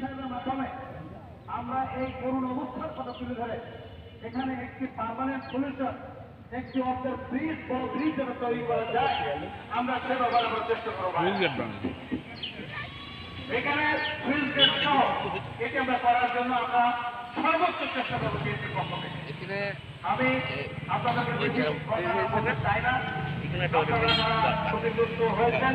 সাহেবের মাধ্যমে আমরা এই করুণ অবস্থার কথা তুলে ধরে এখানে একটি পার্মানেন্ট সলিউশন একটি অর্থের ব্রিজ বড় ব্রিজ যেন তৈরি করা যায় আমরা সে ব্যাপারে আমরা চেষ্টা করব। এখানে সুইচ গেট সহ এটি আমরা করার জন্য আমরা সর্বোচ্চ চেষ্টা করব বিএনপির পক্ষ থেকে আমি আপনাদের চাই না। আপনারা যারা ক্ষতিগ্রস্ত হয়েছেন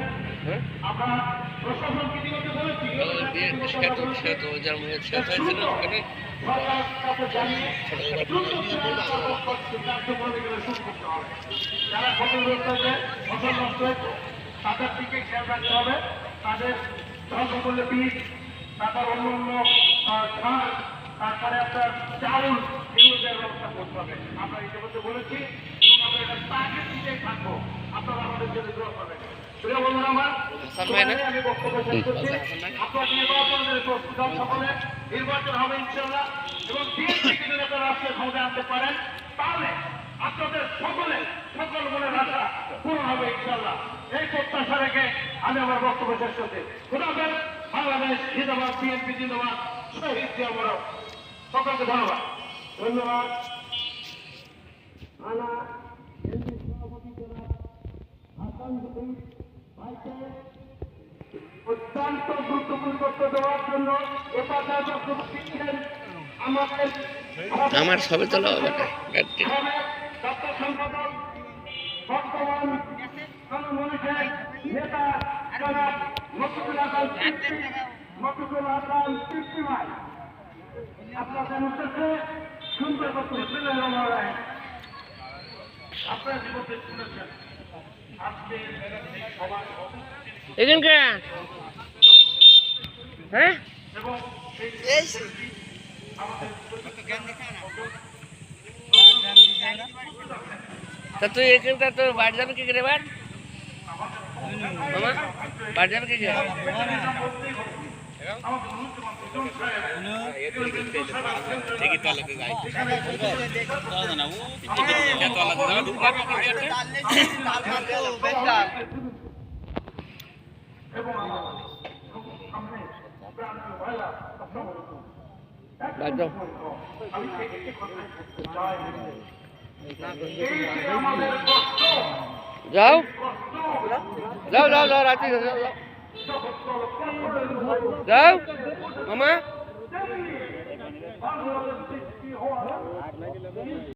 যারা ক্ষতিগ্রস্ত হয়েছে ফসল নষ্ট হয়েছে তাদের দিকে খেয়াল রাখতে হবে। তাদের বীজ তারপর অন্য অন্য সার তারপরে আপনার চাউল এগুলো দেওয়ার ব্যবস্থা করতে হবে। আমরা ইতিমধ্যে বলেছি এবং আমরা এটা টার্গেট দিতেই থাকব। আপনারা আমাদের জন্য দোয়া করবেন। নির্বাচন হবে ইনশাল্লাহ এবং রাষ্ট্রের ক্ষমতা আনতে পারেন তাহলে আপনাদের সকলে সকল মনের আশা পূরণ হবে ইনশাল্লাহ এই প্রত্যাশা রেখে আমি আমার বক্তব্য শেষ করছি। খুদাফেজ বাংলাদেশ জিন্দাবাদ বিএনপি জিন্দাবাদ শহীদ জিয়া মরক সকলকে ধন্যবাদ। ধন্যবাদ। আনা এমপি সভাপতি জনাব হাসান হুসেন। ভাইকে অত্যন্ত গুরুত্বপূর্ণ দেওয়ার জন্য এপাশে বক্তব্য দিচ্ছেন আমাদের আমার সবে তোলা হবে না। গাড়িতে। সাবেক দপ্তর সম্পাদক বর্তমান জনমনুষের নেতা জনাব মফিজুল হাসান মফিজুল হাসান তৃপ্তি ভাই আপনাদের উদ্দেশ্যে সুন্দর বক্তব্য আপনারা জীবনে শুনেছেন। এখানকার হ্যাঁ এবং তা তুই এখানকার তোর বাড়ি যাবে কি করে এবার মামা বাড়ি যাবে কি করে বাড়ি যাও যাও যাও যাও রাত্রি যাও যাও মামা।